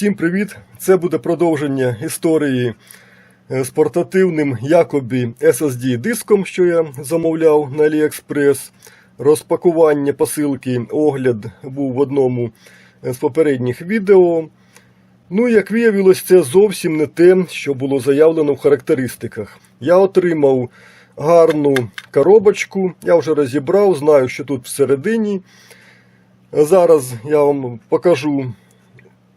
Всім привіт! Це буде продовження історії е, з портативним Якобі SSD диском, що я замовляв на AliExpress. Розпакування посилки, огляд був в одному з попередніх відео. Ну, як виявилось, це зовсім не те, що було заявлено в характеристиках. Я отримав гарну коробочку, я вже розібрав, знаю, що тут всередині. Зараз я вам покажу,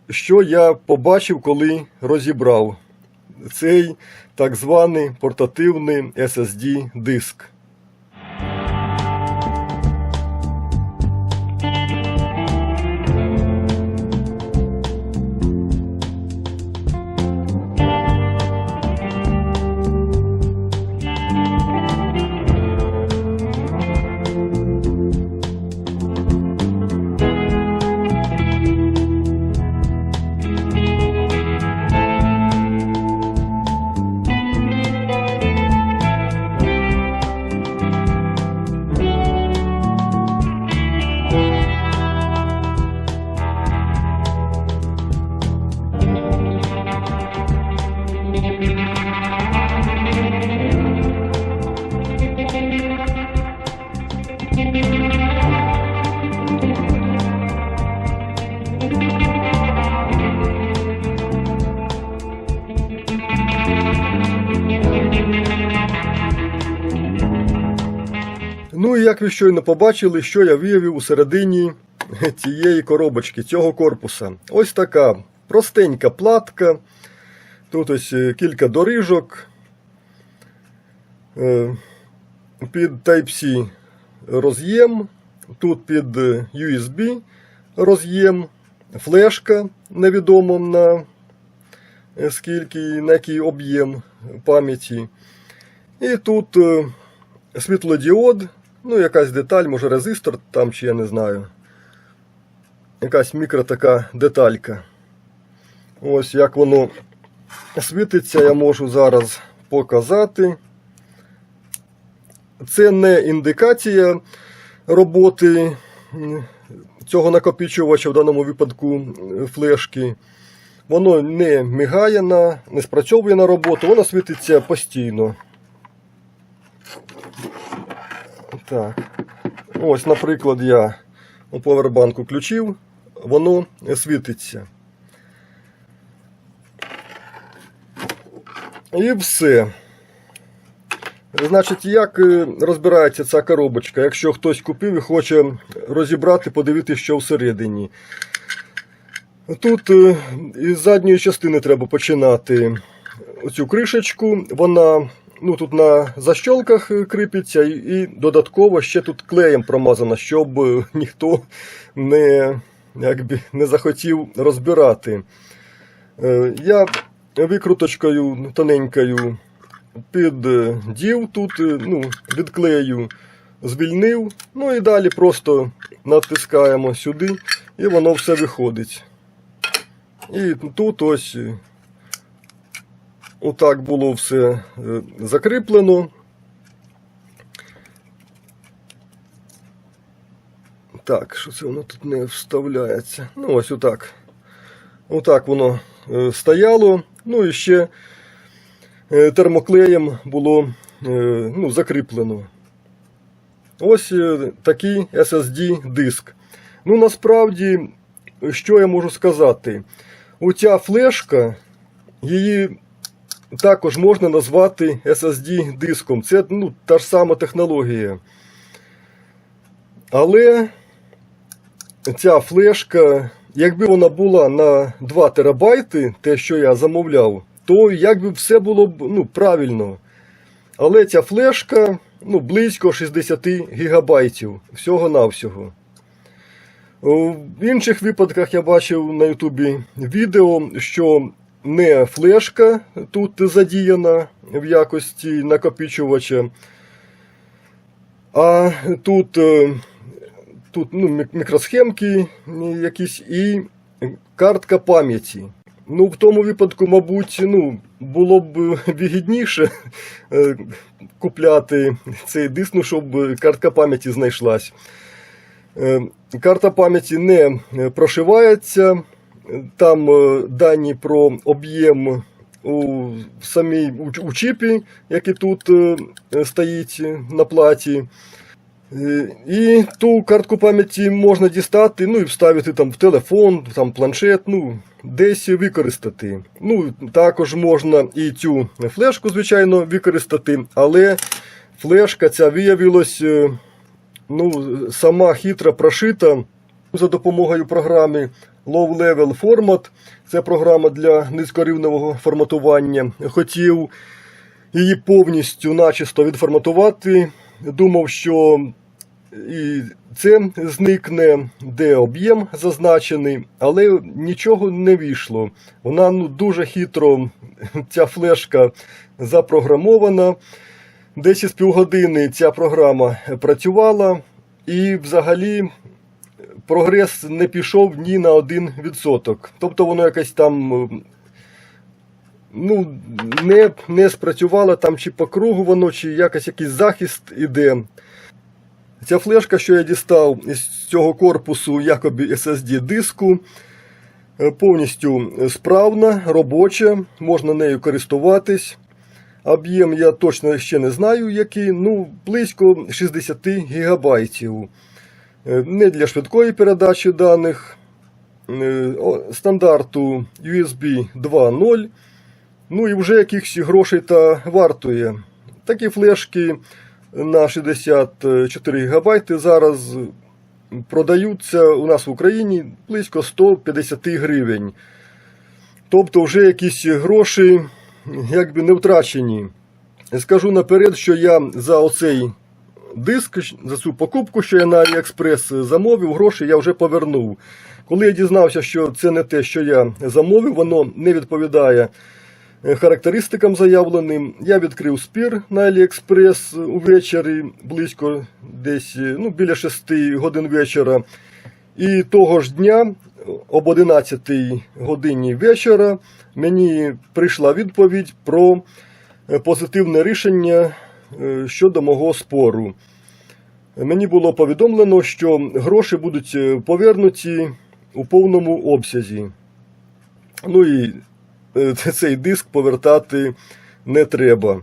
що я побачив, коли розібрав цей так званий портативний SSD Ну і як ви щойно побачили, що я виявив у середині тієї коробочки, цього корпуса. Ось така простенька платка. Тут ось е, кілька доріжок. Е, Під Type-C роз'єм. Тут під е, USB роз'єм, флешка невідомо на скільки, на який об'єм пам'яті. І тут світлодіод, ну якась деталь, може резистор там чи я не знаю. Якась мікро така деталька. Ось як воно світиться, я можу зараз показати. Це не індикація роботи цього накопичувача, в даному випадку флешки. Воно не мигає, на, не спрацьовує на роботу, воно світиться постійно. Так. Ось, наприклад, я у повербанку включив, воно світиться. І все. Значить, як е, розбирається ця коробочка, якщо хтось купив і хоче розібрати, подивитися, що всередині. Тут е, із задньої частини треба починати оцю кришечку. Вона ну, тут на защолках е, кріпиться, і, додатково ще тут клеєм промазано, щоб е, ніхто не, якби, не захотів розбирати. Е, Я викруточкою тоненькою піддів тут, ну, відклею, звільнив. Ну і далі просто натискаємо сюди, і воно все виходить. І тут ось отак було все е, закріплено. Так, що це воно тут не вставляється? Ну, ось отак. Отак воно е, стояло. Ну і ще е, термоклеєм було ну, закріплено. Ось такий SSD диск. Ну, насправді, що я можу сказати? Оця флешка, її також можна назвати SSD диском. Це ну, та ж сама технологія. Але ця флешка, якби вона була на 2 терабайти, те, що я замовляв, то якби все було б ну, правильно. Але ця флешка ну, близько 60 гігабайтів всього-навсього. В інших випадках я бачив на Ютубі відео, що не флешка тут задіяна в якості накопичувача, а тут, е, тут ну, мікросхемки якісь і картка пам'яті. Ну, в тому випадку, мабуть, ну, було б вигідніше е, купляти цей диск, ну, щоб картка пам'яті знайшлась. Е, Карта пам'яті не прошивається, там е, дані про об'єм у самій у, чіпі, який тут е, стоїть на платі. Е, І ту картку пам'яті можна дістати, ну і вставити там в телефон, там планшет, ну, десь використати. Ну, також можна і цю флешку, звичайно, використати, але флешка ця виявилась ну, сама хитро прошита за допомогою програми Low Level Format. Це програма для низькорівневого форматування. Хотів її повністю начисто відформатувати. Думав, що і це зникне, де об'єм зазначений, але нічого не вийшло. Вона ну, дуже хитро, ця флешка запрограмована. Десь із півгодини ця програма працювала, і взагалі прогрес не пішов ні на 1%. Тобто воно якось там е, ну, не, не спрацювало там чи по кругу воно, чи якось якийсь захист іде. Ця флешка, що я дістав із цього корпусу якоби SSD диску, е, повністю справна, робоча, можна нею користуватись. Об'єм я точно ще не знаю, який, ну, близько 60 гігабайтів. Е, Не для швидкої передачі даних, е, стандарту USB 2.0. Ну і вже якихось грошей та вартує. Такі флешки на 64 ГБ зараз продаються у нас в Україні близько 150 гривень. Тобто вже якісь гроші якби не втрачені. Скажу наперед, що я за оцей диск, за цю покупку, що я на AliExpress замовив, гроші я вже повернув. Коли я дізнався, що це не те, що я замовив, воно не відповідає е, характеристикам заявленим, я відкрив спір на AliExpress увечері, близько десь е, ну, біля 6 годин вечора. І того ж дня, об 11 годині вечора, мені прийшла відповідь про е, позитивне рішення щодо мого спору. Мені було повідомлено, що гроші будуть е, повернуті у повному обсязі. Ну і е, цей диск повертати не треба.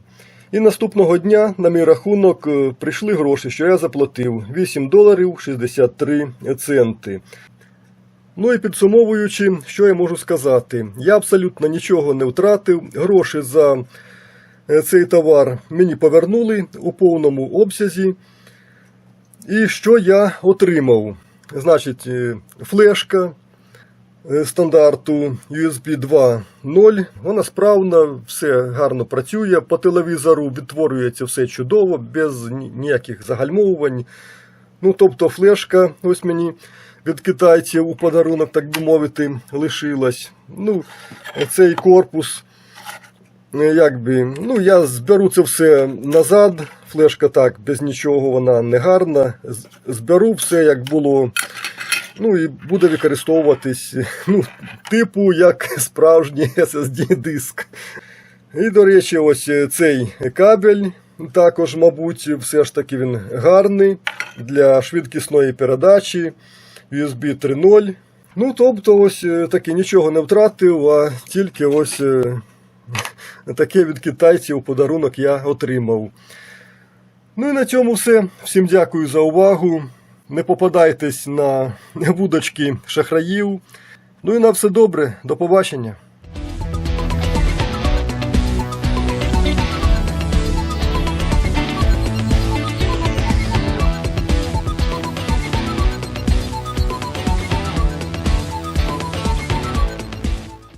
І наступного дня на мій рахунок е, прийшли гроші, що я заплатив 8 доларів 63 центи. Ну і підсумовуючи, що я можу сказати, я абсолютно нічого не втратив. Гроші за е, цей товар мені повернули у повному обсязі. І що я отримав? Значить, е, флешка е, стандарту USB 2.0. Вона справна, все гарно працює. По телевізору відтворюється все чудово, без ніяких загальмовувань. Ну, тобто, флешка, ось мені від китайців у подарунок, так би мовити, лишилась. Ну, цей корпус. Е, Якби, ну, я зберу це все назад. Флешка так, без нічого, вона не гарна. Зберу все, як було. Ну і буде використовуватись, ну, типу, як справжній SSD диск. І, до речі, ось цей кабель також, мабуть, все ж таки він гарний для швидкісної передачі USB 3.0. Ну, тобто, ось е, таки нічого не втратив, а тільки ось е, таке від китайців подарунок я отримав. Ну і на цьому все. Всім дякую за увагу. Не попадайтесь на вудочки шахраїв. Ну і на все добре. До побачення.